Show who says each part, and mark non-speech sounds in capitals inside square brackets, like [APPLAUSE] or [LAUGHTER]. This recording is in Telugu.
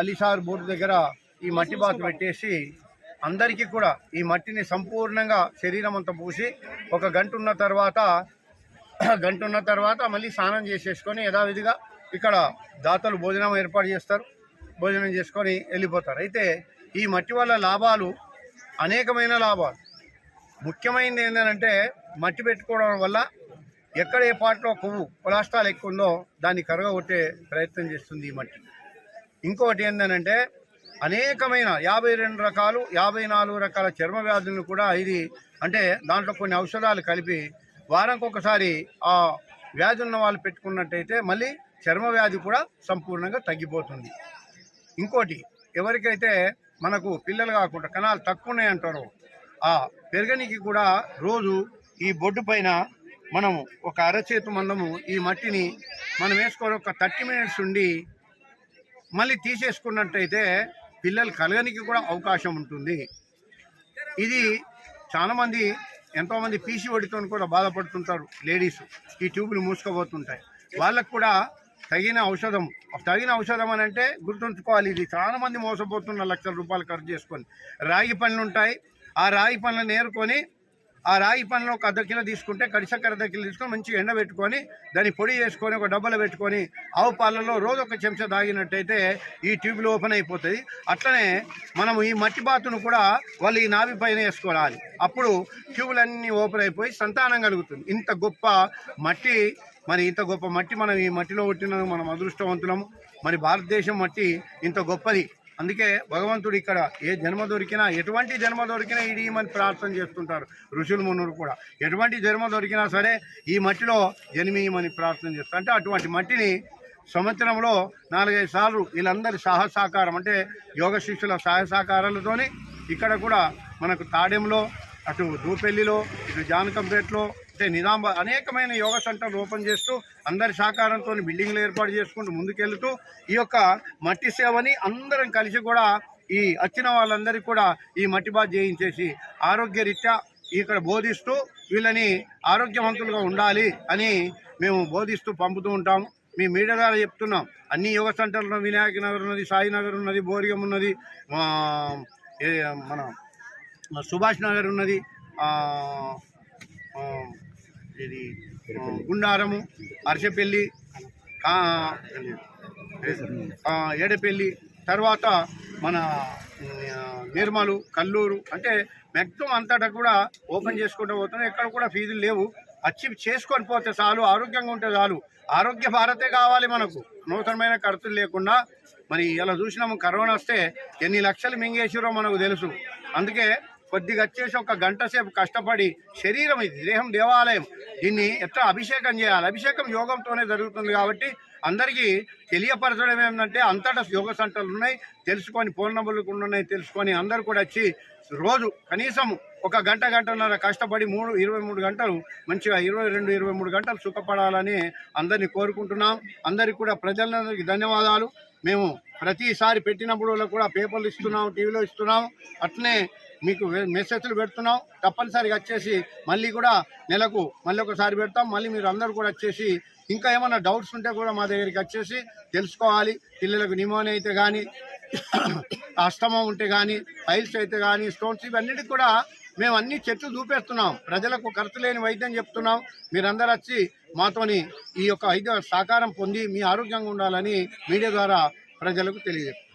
Speaker 1: అలీసార్ బోర్డు దగ్గర ఈ మట్టి బాతు పెట్టేసి అందరికీ కూడా ఈ మట్టిని సంపూర్ణంగా శరీరం అంతా పూసి ఒక గంట ఉన్న తర్వాత గంట ఉన్న తర్వాత మళ్ళీ స్నానం చేసేసుకొని యథావిధిగా ఇక్కడ దాతలు భోజనం ఏర్పాటు చేస్తారు భోజనం చేసుకొని వెళ్ళిపోతారు. అయితే ఈ మట్టి వల్ల లాభాలు అనేకమైన లాభాలు. ముఖ్యమైనది ఏంటంటే మట్టి పెట్టుకోవడం వల్ల ఎక్కడ ఏ పాటలో కొవ్వు కొలాస్ట్రాల్ ఎక్కువ ఉందో దాన్ని కరగగొట్టే ప్రయత్నం చేస్తుంది ఈ మట్టి. ఇంకొకటి ఏంటంటే అనేకమైన యాభై రెండు రకాలు యాభై నాలుగు రకాల చర్మ వ్యాధులను కూడా ఇది అంటే దాంట్లో కొన్ని ఔషధాలు కలిపి వారానికి ఒకసారి ఆ వ్యాధి ఉన్న వాళ్ళు పెట్టుకున్నట్టయితే మళ్ళీ చర్మ వ్యాధి కూడా సంపూర్ణంగా తగ్గిపోతుంది. ఇంకోటి ఎవరికైతే మనకు పిల్లలు కాకుండా కణాలు తక్కువ ఉన్నాయంటారో ఆ పెరగనికి కూడా రోజు ఈ బొడ్డు పైన మనం ఒక అరచేతు మందము ఈ మట్టిని మనం వేసుకొని ఒక థర్టీ మినిట్స్ ఉండి మళ్ళీ తీసేసుకున్నట్టయితే పిల్లలు కలగనికి కూడా అవకాశం ఉంటుంది. ఇది చాలామంది ఎంతోమంది పీసీ ఒడితో కూడా బాధపడుతుంటారు లేడీస్. ఈ ట్యూబులు మూసుకోబోతుంటాయి వాళ్ళకు కూడా తగిన ఔషధం తగిన ఔషధం అని అంటే గుర్తుంచుకోవాలి. ఇది చాలా మంది మోసపోతున్న లక్షల రూపాయలు ఖర్చు చేసుకొని రాగి పనులు ఉంటాయి. ఆ రాగి పనులను నేర్కొని ఆ రాగి పనులు ఒక అర్ధ కిలో తీసుకుంటే కడిసక్కర అర్ధ కిలో తీసుకొని మంచిగా ఎండబెట్టుకొని దాన్ని పొడి చేసుకొని ఒక డబ్బలు పెట్టుకొని ఆవు పాలలో రోజు ఒక చెంచా తాగినట్టయితే ఈ ట్యూబ్లు ఓపెన్ అయిపోతుంది. అట్లనే మనం ఈ మట్టి బాతును కూడా వాళ్ళు ఈ నావి పైన వేసుకోవాలి అప్పుడు ట్యూబులన్నీ ఓపెన్ అయిపోయి సంతానం కలుగుతుంది. ఇంత గొప్ప మట్టి మరి ఇంత గొప్ప మట్టి మనం ఈ మట్టిలో పుట్టిన మనం అదృష్టవంతులము మరి భారతదేశం మట్టి ఇంత గొప్పది. అందుకే భగవంతుడు ఇక్కడ ఏ జన్మ దొరికినా ఎటువంటి జన్మ దొరికినా ఇడియమని ప్రార్థన చేస్తుంటారు. ఋషులు మునులు కూడా. ఎటువంటి జన్మ దొరికినా సరే ఈ మట్టిలో జన్మీయమని ప్రార్థన చేస్తారు. అంటే అటువంటి మట్టిని సంవత్సరంలో నాలుగైదు సార్లు వీళ్ళందరి సహసాకారం అంటే యోగ శిష్యుల సహాయ సహకారాలతోని ఇక్కడ కూడా మనకు తాడెంలో అటు దూపెల్లిలో ఇటు జానకంపేటలో నిజాం అనేకమైన యోగ సెంటర్లు ఓపెన్ చేస్తూ అందరి సహకారంతో బిల్డింగ్లు ఏర్పాటు చేసుకుంటూ ముందుకెళ్తూ ఈ యొక్క మట్టి సేవని అందరం కలిసి కూడా ఈ వచ్చిన వాళ్ళందరికీ కూడా ఈ మట్టి బాధ చేయించేసి ఆరోగ్యరీత్యా ఇక్కడ బోధిస్తూ వీళ్ళని ఆరోగ్యవంతులుగా ఉండాలి అని మేము బోధిస్తూ పంపుతూ ఉంటాము. మీ మీడియా ద్వారా చెప్తున్నాం. అన్ని యోగ సెంటర్లు వినాయక నగర్ ఉన్నది సాయినగర్ ఉన్నది బోరిగం ఉన్నది మన సుభాష్ నగర్ ఉన్నది ఇది గుండారము అరసపల్లి ఏడపల్లి తర్వాత మన నిర్మలు కల్లూరు అంటే మ్యాక్సిమం అంతటా కూడా ఓపెన్ చేసుకుంటూ పోతున్నాం. ఎక్కడ కూడా ఫీజులు లేవు. వచ్చి చేసుకొని పోతే చాలు ఆరోగ్యంగా ఉంటే చాలు. ఆరోగ్య భారతే కావాలి మనకు. నూతనమైన ఖర్చులు లేకుండా. మరి ఇలా చూసినాము కరోనా వస్తే ఎన్ని లక్షలు మింగేసిరో మనకు తెలుసు. అందుకే కొద్దిగా వచ్చేసి ఒక గంట సేపు కష్టపడి శరీరం ఇది దేహం దేవాలయం. దీన్ని ఎట్లా అభిషేకం చేయాలి? అభిషేకం యోగంతోనే జరుగుతుంది కాబట్టి అందరికీ తెలియపరచడం ఏంటంటే అంతటా యోగ సెంటర్లు ఉన్నాయి తెలుసుకొని ఫోన్ కూడా ఉన్నాయి తెలుసుకొని అందరు కూడా వచ్చి రోజు కనీసం ఒక గంట గంటన్నర కష్టపడి మూడు ఇరవై మూడు గంటలు మంచిగా ఇరవై రెండు ఇరవై మూడు గంటలు సుఖపడాలని అందరినీ కోరుకుంటున్నాం. అందరికి కూడా ప్రజలందరికీ ధన్యవాదాలు. మేము ప్రతిసారి పెట్టినప్పుడు కూడా పేపర్లు ఇస్తున్నాం టీవీలో ఇస్తున్నాం. అట్లనే మీకు మెసేజ్లు పెడుతున్నాం. తప్పనిసరిగా వచ్చేసి మళ్ళీ కూడా నెలకు మళ్ళీ ఒకసారి పెడతాం. మళ్ళీ మీరు అందరూ కూడా వచ్చేసి ఇంకా ఏమైనా డౌట్స్ ఉంటే కూడా మా దగ్గరికి వచ్చేసి తెలుసుకోవాలి. పిల్లలకు నిమోనియా అయితే కానీ [COUGHS] అష్టమం ఉంటే కానీ ఫైల్స్ అయితే కానీ స్టోన్స్ ఇవన్నిటికి కూడా మేము అన్ని చెట్లు చూపేస్తున్నాం ప్రజలకు ఖర్చు లేని వైద్యం చెప్తున్నాం. మీరందరూ వచ్చి మాతోని ఈ యొక్క వైద్య సహకారం పొంది మీ ఆరోగ్యంగా ఉండాలని మీడియా ద్వారా ప్రజలకు తెలియజేస్తాం